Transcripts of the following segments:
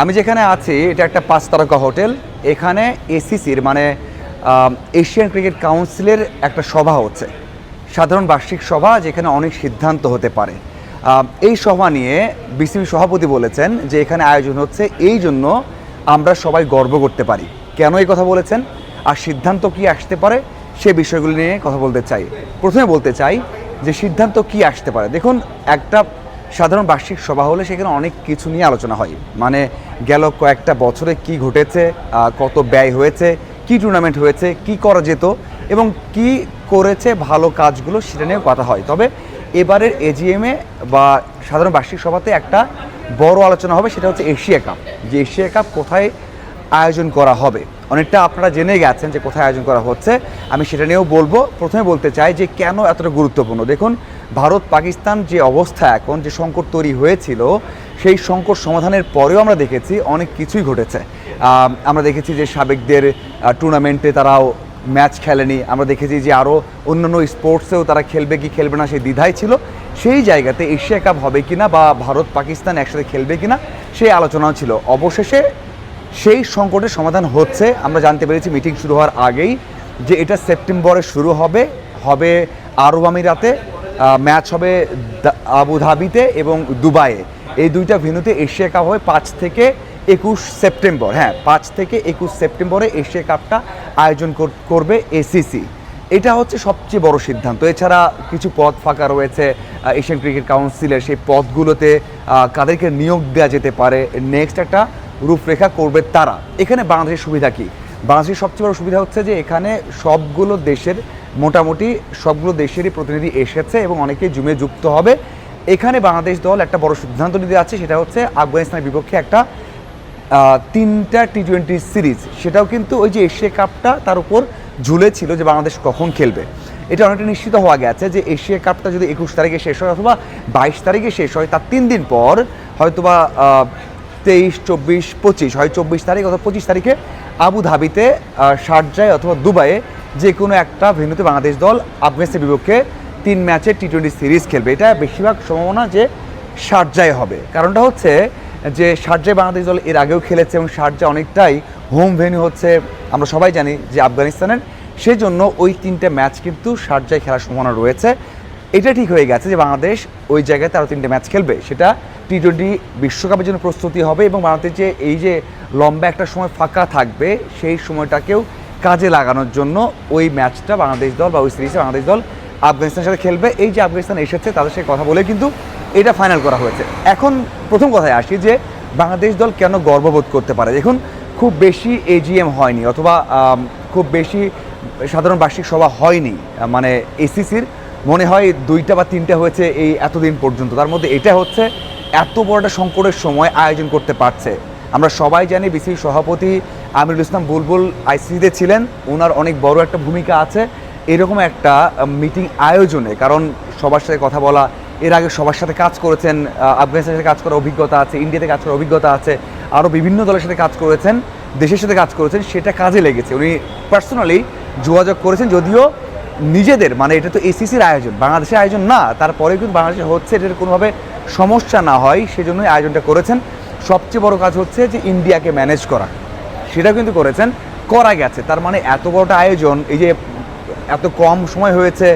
আমি যেখানে আছি, এটা একটা পাঁচ তারকা হোটেল। এখানে এসিসির মানে এশিয়ান ক্রিকেট কাউন্সিলের একটা সভা হচ্ছে। সাধারণ বার্ষিক সভা যেখানে অনেক সিদ্ধান্ত হতে পারে। এই সভা নিয়ে বিসিবি সভাপতি বলেছেন যে এখানে আয়োজন হচ্ছে, এই জন্য আমরা সবাই গর্ব করতে পারি। কেন এই কথা বলেছেন? আর সিদ্ধান্ত কি আসতে পারে? সে বিষয়গুলি নিয়ে কথা বলতে চাই। প্রথমে বলতে চাই যে সিদ্ধান্ত কি আসতে পারে? দেখুন, একটা সাধারণ বার্ষিক সভা হলে সেখানে অনেক কিছু নিয়ে আলোচনা হয়। মানে গেল কয়েকটা বছরে কি ঘটেছে কত ব্যয় হয়েছে, কি টুর্নামেন্ট হয়েছে, কি করা যেত এবং কি করেছে ভালো কাজগুলো সেটা নিয়েও কথা হয়। তবে এবারের এজিএমে বা সাধারণ বার্ষিক সভাতে একটা বড় আলোচনা হবে, সেটা হচ্ছে এশিয়া কাপ। যে এশিয়া কাপ কোথায় আয়োজন করা হবে। অনেকটা আপনারা জেনে গেছেন যে কোথায় আয়োজন করা হচ্ছে। আমি সেটা নিয়েও বলব, প্রথমে বলতে চাই যে কেন এতটা গুরুত্বপূর্ণ? দেখুন, ভারত, পাকিস্তান যে অবস্থা এখন, যে সংকট তৈরি হয়েছিল, সেই সংকট সমাধানের পরেও আমরা দেখেছি অনেক কিছুই ঘটেছে। আমরা দেখেছি যে সাবেকদের টুর্নামেন্টে তারাও ম্যাচ খেলেনি। আমরা দেখেছি যে আরও অন্যান্য স্পোর্টসেও তারা খেলবে কি খেলবে না সেই দ্বিধায় ছিল। সেই জায়গাতে এশিয়া কাপ হবে কিনা বা ভারত পাকিস্তান একসাথে খেলবে কিনা, সেই আলোচনাও ছিল। অবশেষে সেই সংকটের সমাধান হচ্ছে। আমরা জানতে পেরেছি মিটিং শুরু হওয়ার আগেই যে এটা সেপ্টেম্বরে শুরু হবে হবে আরব আমিরাতে ম্যাচ হবে আবুধাবিতে এবং দুবাইয়ে। এই দুইটা ভেন্যুতে এশিয়া কাপ হবে পাঁচ থেকে একুশ সেপ্টেম্বর। হ্যাঁ পাঁচ থেকে একুশ সেপ্টেম্বরে এশিয়া কাপটা আয়োজন কর- করবে এসিসি এটা হচ্ছে সবচেয়ে বড় সিদ্ধান্ত। এছাড়া কিছু পদ ফাঁকা রয়েছে এশিয়ান ক্রিকেট কাউন্সিলের সেই পদগুলোতে কাদেরকে নিয়োগ দেওয়া যেতে পারে। নেক্সট একটা রূপরেখা করবে তারা। এখানে বাংলাদেশের সুবিধা কি? বাংলাদেশের সবচেয়ে বড় সুবিধা হচ্ছে যে এখানে সবগুলো দেশের, মোটামুটি সবগুলো দেশেরই প্রতিনিধি এসেছে এবং অনেকেই জুমে যুক্ত হবে। এখানে বাংলাদেশ দল একটা বড় সিদ্ধান্ত নিতে যাচ্ছে, সেটা হচ্ছে আফগানিস্তানের বিপক্ষে একটা তিনটা টি টোয়েন্টি সিরিজ। সেটাও কিন্তু ওই যে এশিয়া কাপটা তার উপর ঝুলে ছিল যে বাংলাদেশ কখন খেলবে। এটা অনেকটা নিশ্চিত হওয়া গেছে যে এশিয়া কাপটা যদি একুশ তারিখে শেষ হয় অথবা বাইশ তারিখে শেষ হয়, তার তিন দিন পর হয়তোবা তেইশ চব্বিশ পঁচিশ। হয় চব্বিশ তারিখ অথবা পঁচিশ তারিখে আবু ধাবিতে আহ, শারজায় অথবা দুবাইয়ে যে কোনো একটা ভেন্যুতে বাংলাদেশ দল আফগানিস্তানের বিপক্ষে তিন ম্যাচের টি টোয়েন্টি সিরিজ খেলবে। এটা বেশিরভাগ সম্ভাবনা যে শারজায় হবে। কারণটা হচ্ছে যে শারজায় বাংলাদেশ দল এর আগেও খেলেছে এবং শারজা অনেকটাই হোম ভেন্যু হচ্ছে। আমরা সবাই জানি যে আফগানিস্তানের। সেজন্য ওই তিনটে ম্যাচ কিন্তু শারজায় খেলার সম্ভাবনা রয়েছে। এটা ঠিক হয়ে গেছে যে বাংলাদেশ ওই জায়গাতে আরও তিনটে ম্যাচ খেলবে। সেটা টি টোয়েন্টি বিশ্বকাপের জন্য প্রস্তুতি হবে এবং বাংলাদেশ যে এই যে লম্বা একটা সময় ফাঁকা থাকবে, সেই সময়টাকেও কাজে লাগানোর জন্য ওই ম্যাচটা বাংলাদেশ দল বা ওই সিরিজে বাংলাদেশ দল আফগানিস্তানের সাথে খেলবে। এই যে আফগানিস্তান এসেছে, তাদের সাথে কথা বলে কিন্তু এটা ফাইনাল করা হয়েছে। এখন প্রথম কথায় আসি যে বাংলাদেশ দল কেন গর্ববোধ করতে পারে? দেখুন, খুব বেশি এজিএম হয়নি অথবা খুব বেশি সাধারণ বার্ষিক সভা হয়নি। মানে এসিসির মনে হয় দুইটা বা তিনটা হয়েছে এই এতদিন পর্যন্ত। তার মধ্যে এটা হচ্ছে এত বড় একটা সংকটের সময় আয়োজন করতে পারছে। আমরা সবাই জানি বিসিবি সভাপতি আমিরুল ইসলাম বুলবুল আইসিসিতে ছিলেন। ওনার অনেক বড় একটা ভূমিকা আছে। এরকম একটা মিটিং আয়োজনে, কারণ সবার সাথে কথা বলা, এর আগে সবার সাথে কাজ করেছেন আফগানিস্তানের সাথে কাজ করার অভিজ্ঞতা আছে, ইন্ডিয়াতে কাজ করার অভিজ্ঞতা আছে আরও বিভিন্ন দলের সাথে কাজ করেছেন, দেশের সাথে কাজ করেছেন, সেটা কাজে লেগেছে। উনি পার্সোনালি যোগাযোগ করেছেন, যদিও নিজেদের মানে এটা তো এসিসির আয়োজন, বাংলাদেশের আয়োজন না তারপরে কিন্তু বাংলাদেশে হচ্ছে এটার কোনোভাবে সমস্যা না হয়, সেজন্যই আয়োজনটা করেছেন। সবচেয়ে বড় কাজ হচ্ছে যে ইন্ডিয়াকে ম্যানেজ করা সেটা কিন্তু করেছেন। করা গেছে, তার মানে এত বড়টা আয়োজন, এই যে এত কম সময় হয়েছে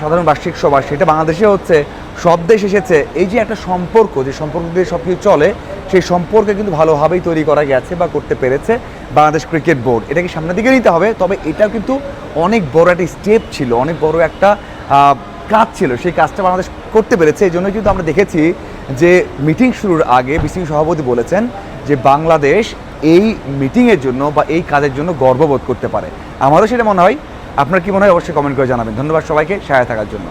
সাধারণ বার্ষিক সভা, সেটা বাংলাদেশে হচ্ছে, সব দেশ এসেছে। এই যে একটা সম্পর্ক, যে সম্পর্ক দিয়ে সব কিছু চলে, সেই সম্পর্কে কিন্তু ভালোভাবেই তৈরি করা গেছে বা করতে পেরেছে বাংলাদেশ ক্রিকেট বোর্ড। এটাকে সামনের দিকে নিতে হবে, তবে এটাও কিন্তু অনেক বড় একটা স্টেপ ছিল, অনেক বড় একটা কাজ ছিল। সেই কাজটা বাংলাদেশ করতে পেরেছে। এই জন্য কিন্তু আমরা দেখেছি যে মিটিং শুরুর আগে বিসিবি সভাপতি বলেছেন যে বাংলাদেশ এই মিটিংয়ের জন্য বা এই কাজের জন্য গর্ববোধ করতে পারে। আমারও সেটা মনে হয়। আপনার কি মনে হয়? অবশ্যই কমেন্ট করে জানাবেন। ধন্যবাদ সবাইকে। সায়া থাকার জন্য।